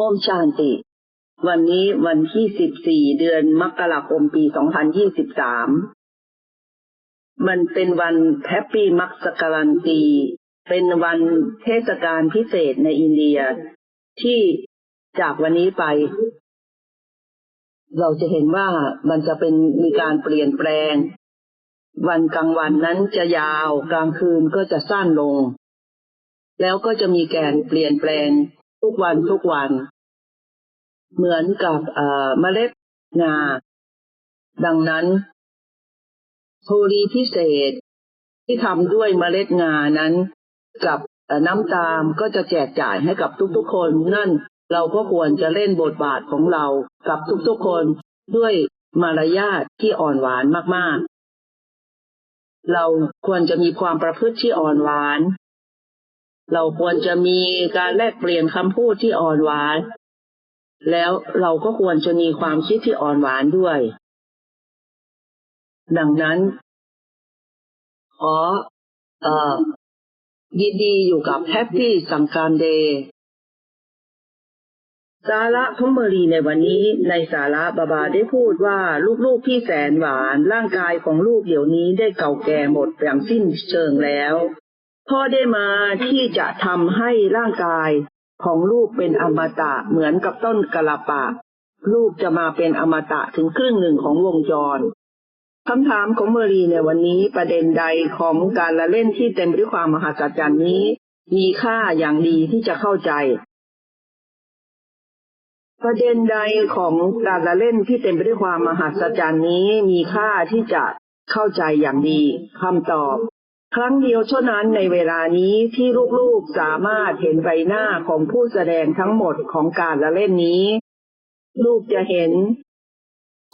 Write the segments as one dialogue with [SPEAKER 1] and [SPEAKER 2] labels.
[SPEAKER 1] โอมชานติ วันนี้วันที่14เดือนมกราคมปี2023มันเป็นวันแฮปปี้มักสการันตี เป็นวันเทศกาลพิเศษในอินเดีย ที่จากวันนี้ไป เราจะเห็นว่ามันจะเป็นมีการเปลี่ยนแปลง วันกลางวันนั้นจะยาวกลางคืนก็จะสั้นลง แล้วก็จะมีการเปลี่ยนแปลงทุกวันทุกวัน เหมือนกับเมล็ดงา ดังนั้นโทรีพิเศษที่ทำด้วยเมล็ดงานั้น กับน้ำตาลก็จะแจกจ่ายให้กับทุกๆ คน นั่นเราก็ควรจะเล่นบทบาทของเรากับทุกๆ คนด้วยมารยาทที่อ่อนหวานมากๆ เราควรจะมีความประพฤติที่อ่อนหวาน เราควรจะมีการแลกเปลี่ยนคำพูดที่อ่อนหวาน แล้วเราก็ควรจะมีความคิดที่อ่อนหวานด้วย ดังนั้นขอเอ่อยินดีอยู่กับแฮปปี้สังการเดย์สาระของเมรีในวันนี้ในสาระบาบาได้พูดว่าลูกๆที่แสนหวานร่างกายของลูกเดี๋ยวนี้ได้เก่าแก่หมดอย่างสิ้นเชิงแล้วพ่อได้มาที่จะทำให้ร่างกาย ของลูกเป็นอมตะเหมือนกับต้นกะลาปะลูกจะมาเป็นอมตะถึงครึ่งหนึ่งของวงจรคำถามของเมอรีในวันนี้ประเด็นใดของการละเล่นที่เต็มไปด้วยความมหัศจรรย์นี้ มีค่าอย่างดีที่จะเข้าใจ ประเด็นใดของการละเล่นที่เต็มไปด้วยความมหัศจรรย์นี้ มีค่าที่จะเข้าใจอย่างดีคำตอบ ครั้งเดียวเท่านั้นในเวลานี้ที่ลูกๆสามารถเห็นใบหน้าของผู้แสดงทั้งหมดของการละเล่นนี้ ลูกจะเห็น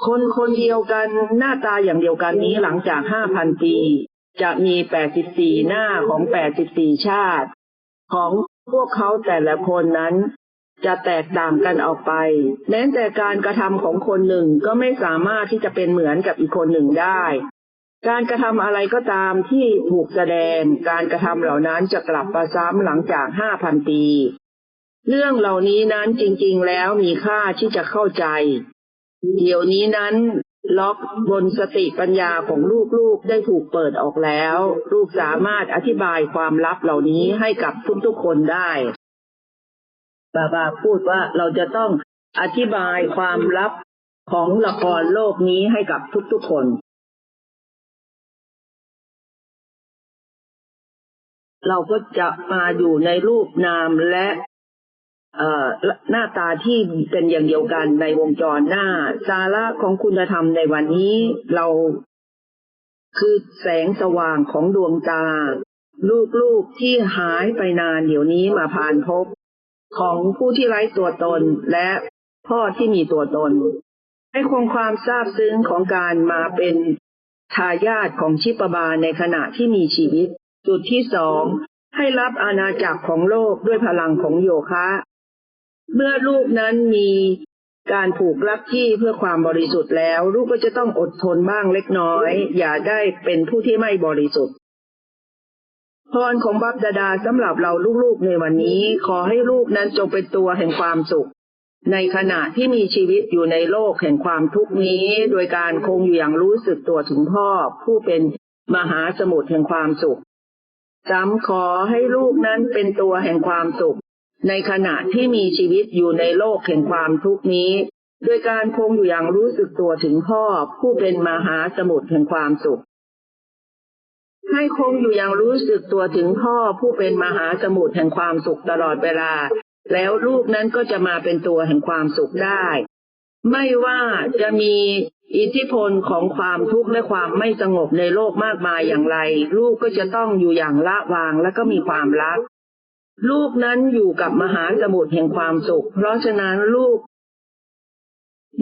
[SPEAKER 1] คนคนเดียวกันหน้าตาอย่างเดียวกันนี้หลังจากห้าพันปี จะมีแปดสิบสี่หน้าของแปดสิบสี่ชาติ ของพวกเขาแต่ละคนนั้นจะแตกต่างกันออกไปแม้แต่การกระทำของคนหนึ่งก็ไม่สามารถที่จะเป็นเหมือนกับอีกคนหนึ่งได้ การกระทำอะไรก็ตามที่ถูกแสดง การกระทำเหล่านั้นจะกลับมาซ้ำหลังจากห้าพันปี เรื่องเหล่านี้นั้นจริงๆแล้วมีค่าที่จะเข้าใจ เดี๋ยวนี้นั้นล็อกบนสติปัญญาของลูกๆได้ถูกเปิดออกแล้ว ลูกสามารถอธิบายความลับเหล่านี้ให้กับทุกๆคนได้บาบาพูดว่าเราจะต้องอธิบายความลับของละครโลกนี้ให้กับทุกๆคน เราก็จะมาอยู่ในรูปนามและเอ่อหน้าตาที่เป็นอย่างเดียวกันในวงจรหน้า สาระของคุณธรรมในวันนี้เราคือแสงสว่างของดวงตา ลูกๆที่หายไปนานเดี๋ยวนี้มาผ่านพบ ของผู้ที่ไร้ตัวตนและพ่อที่มีตัวตน ให้คงความซาบซึ้งของการมาเป็นทายาทของชิปบาลในขณะที่มีชีวิต จุดที่สองให้รับอาณาจักรของโลกด้วยพลังของโยคะ เมื่อลูกนั้นมีการผูกลักที่เพื่อความบริสุทธิ์แล้ว ลูกก็จะต้องอดทนบ้างเล็กน้อย อย่าได้เป็นผู้ที่ไม่บริสุทธิ์พรของบัพดาดาสำหรับเราลูกๆในวันนี้ ขอให้ลูกนั้นจงเป็นตัวแห่งความสุข ในขณะที่มีชีวิตอยู่ในโลกแห่งความทุกข์นี้ โดยการคงอยู่อย่างรู้สึกตัวถึงพ่อ ผู้เป็นมหาสมุทรแห่งความสุข จำขอให้ลูกนั้นเป็นตัวแห่งความสุข ในขณะที่มีชีวิตอยู่ในโลกแห่งความทุกข์นี้ โดยการคงอยู่อย่างรู้สึกตัวถึงพ่อผู้เป็นมหาสมุทรแห่งความสุข ให้คงอยู่อย่างรู้สึกตัวถึงพ่อผู้เป็นมหาสมุทรแห่งความสุขตลอดเวลา แล้วลูกนั้นก็จะมาเป็นตัวแห่งความสุขได้ ไม่ว่าจะมี อิทธิพลของความทุกข์และความไม่สงบในโลกมากมายอย่างไร ลูกก็จะต้องอยู่อย่างละวางและก็มีความรัก ลูกนั้นอยู่กับมหาสมุทรแห่งความสุข เพราะฉะนั้นลูก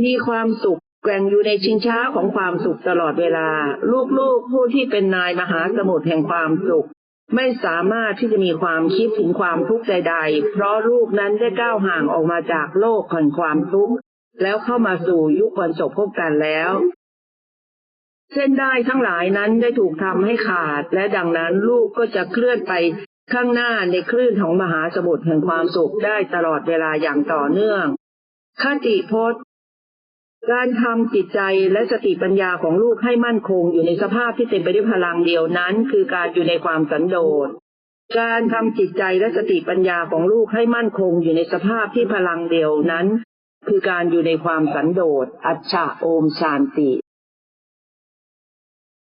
[SPEAKER 1] มีความสุขแกว่งอยู่ในชิงช้าของความสุขตลอดเวลา ลูกๆผู้ที่เป็นนายมหาสมุทรแห่งความสุข ไม่สามารถที่จะมีความคิดถึงความทุกข์ใดๆ เพราะลูกนั้นได้ก้าวห่างออกมาจากโลกแห่งความทุกข์ แล้วเข้ามาสู่ยุควันจบพบกันแล้ว เส้นได้ทั้งหลายนั้นได้ถูกทำให้ขาด และดังนั้นลูกก็จะเคลื่อนไปข้างหน้าในคลื่นของมหาสมุทรแห่งความสุขได้ตลอดเวลาอย่างต่อเนื่องคติพจน์ การทำจิตใจและสติปัญญาของลูกให้มั่นคงอยู่ในสภาพที่เต็มไปด้วยพลังเดียวนั้น คือการอยู่ในความสันโดษ การทำจิตใจและสติปัญญาของลูกให้มั่นคงอยู่ในสภาพที่พลังเดียวนั้น คือการอยู่ในความสันโดษ อัจฉะโอมชานติ